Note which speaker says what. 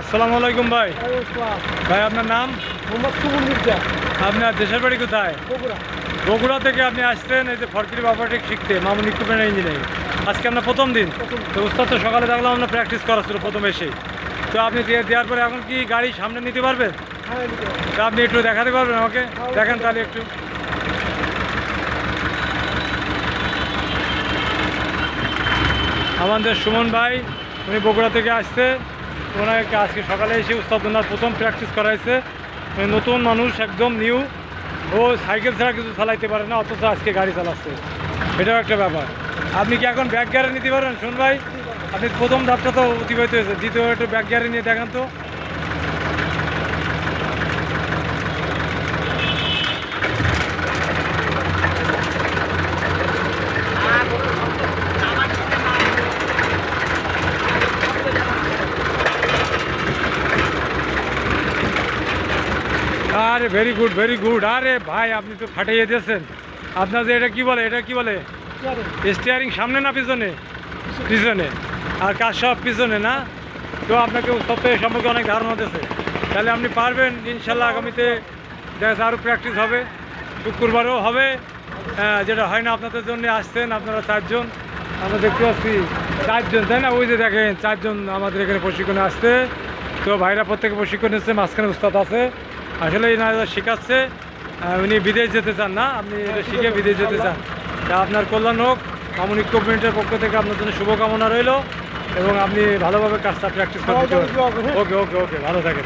Speaker 1: আসসালামু আলাইকুম ভাই। ভাই আপনার নাম?
Speaker 2: মোহাম্মদ সুমন মির্জা।
Speaker 1: আপনার দেশের বাড়ি কোথায়?
Speaker 2: বগুড়া।
Speaker 1: বগুড়া থেকে আপনি আসছেন এই যে ফরকিরি বাপাটিক শিখতে মামুন ইকুইপমেন্ট ইঞ্জিনিয়ারিং আজকে আপনার প্রথম দিন। তো উস্তাদ তো সকালে দেখলাম আপনার প্র্যাকটিস করা ছিল প্রথম এসেই। তো আপনি দেওয়ার পরে এখন কি গাড়ি সামনে নিতে পারবেন?
Speaker 2: হ্যাঁ।
Speaker 1: তো আপনি একটু দেখাতে পারবেন আমাকে? দেখেন তাহলে একটু। আমাদের সুমন ভাই উনি বগুড়া থেকে আসছে। ওনাকে আজকে সকালে এসে উস্তাদ ওনার প্রথম প্র্যাকটিস করাইছে। নতুন মানুষ, একদম নিউ ও সাইকেল ছাড়া কিছু চালাইতে পারে না, অথচ আজকে গাড়ি চালাচ্ছে। এটাও একটা ব্যাপার। আপনি কি এখন ব্যাগ গ্যারে নিতে পারেন? শুন ভাই, আপনি প্রথম ধাপটা তো অতিবাহিত হয়েছে। দ্বিতীয় একটু ব্যাগ গ্যারে নিয়ে দেখান তো। আরে ভেরি গুড ভেরি গুড আরে ভাই আপনি তো ফাটিয়ে দিয়েছেন। আপনার যে এটা কি বলে এটা কি বলে? স্টিয়ারিং সামনে না পিছনে? পিছনে। আর কাজ সব পিছনে না? তো আপনাকে সপ্তাহে সম্পর্কে অনেক ধারণা দিয়েছে। তাহলে আপনি পারবেন ইনশাল্লাহ আগামীতে দেখা আরও প্র্যাকটিস হবে। শুক্রবারও হবে। হ্যাঁ, যেটা হয় না আপনাদের জন্য আসছেন আপনারা চারজন। আমরা দেখতে পাচ্ছি চারজন তাই না? ওই যে দেখেন চারজন আমাদের এখানে প্রশিক্ষণে আসছে। তো ভাইরা প্রত্যেকে প্রশিক্ষণ নিচ্ছে মাঝখানে উস্তাদ আছে। আসলে না শেখাচ্ছে উনি বিদেশ যেতে চান না আপনি এটা শিখে বিদেশ যেতে চান তা আপনার কল্যাণ হোক আমন ইকুইপমেন্টের পক্ষ থেকে আপনার জন্য শুভকামনা রইল এবং আপনি ভালোভাবে কাজটা প্র্যাকটিস করতে? ওকে ওকে ওকে ভালো থাকেন